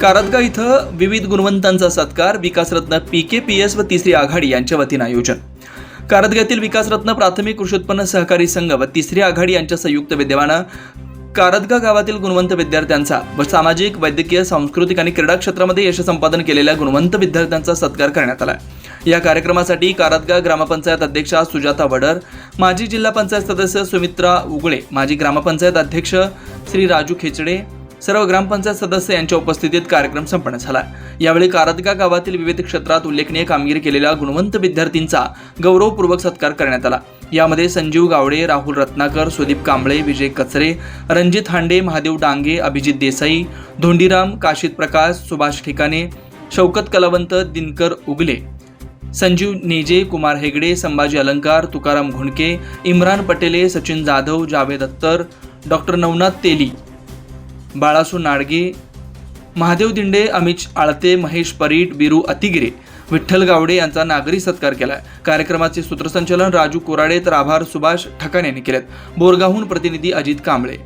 कारदगा इथं विविध गुणवंतांचा सत्कार विकासरत्न पी के पी एस व तिसरी आघाडी यांच्या वतीनं आयोजन. कारदग्यातील विकासरत्न प्राथमिक कृषी उत्पन्न सहकारी संघ व तिसरी आघाडी यांच्या संयुक्त विद्यमानं कारदगा गावातील गुणवंत विद्यार्थ्यांचा व सामाजिक वैद्यकीय सांस्कृतिक आणि क्रीडा क्षेत्रामध्ये यश संपादन केलेल्या गुणवंत विद्यार्थ्यांचा सत्कार करण्यात आला. या कार्यक्रमासाठी कारदगा ग्रामपंचायत अध्यक्षा सुजाता वडर माजी जिल्हा पंचायत सदस्य सुमित्रा उगळे माजी ग्रामपंचायत अध्यक्ष श्री राजू खेचडे सर्व ग्रामपंचायत सदस्य यांच्या उपस्थितीत कार्यक्रम संपन्न झाला. यावेळी कारदगा गावातील विविध क्षेत्रात उल्लेखनीय कामगिरी केलेल्या गुणवंत विद्यार्थ्यांचा गौरवपूर्वक सत्कार करण्यात आला. यामध्ये संजीव गावडे राहुल रत्नाकर सुदीप कांबळे विजय कचरे रणजित हांडे महादेव डांगे अभिजित देसाई धोंडीराम काशीद प्रकाश सुभाष ठिकाणे शौकत कलावंत दिनकर उगले संजीव नेजे कुमार हेगडे संभाजी अलंकार तुकाराम घुणके इम्रान पटेले सचिन जाधव जावेद अत्तर डॉक्टर नवनाथ तेली बाळासू नाडगे महादेव दिंडे अमित आळते महेश परीट बिरू अतिगिरे विठ्ठल गावडे यांचा नागरी सत्कार केला कार्यक्रमाचे सूत्रसंचलन राजू कोराडे तर आभार सुभाष ठकाण यांनी केलेत. बोरगाहून प्रतिनिधी अजित कांबळे.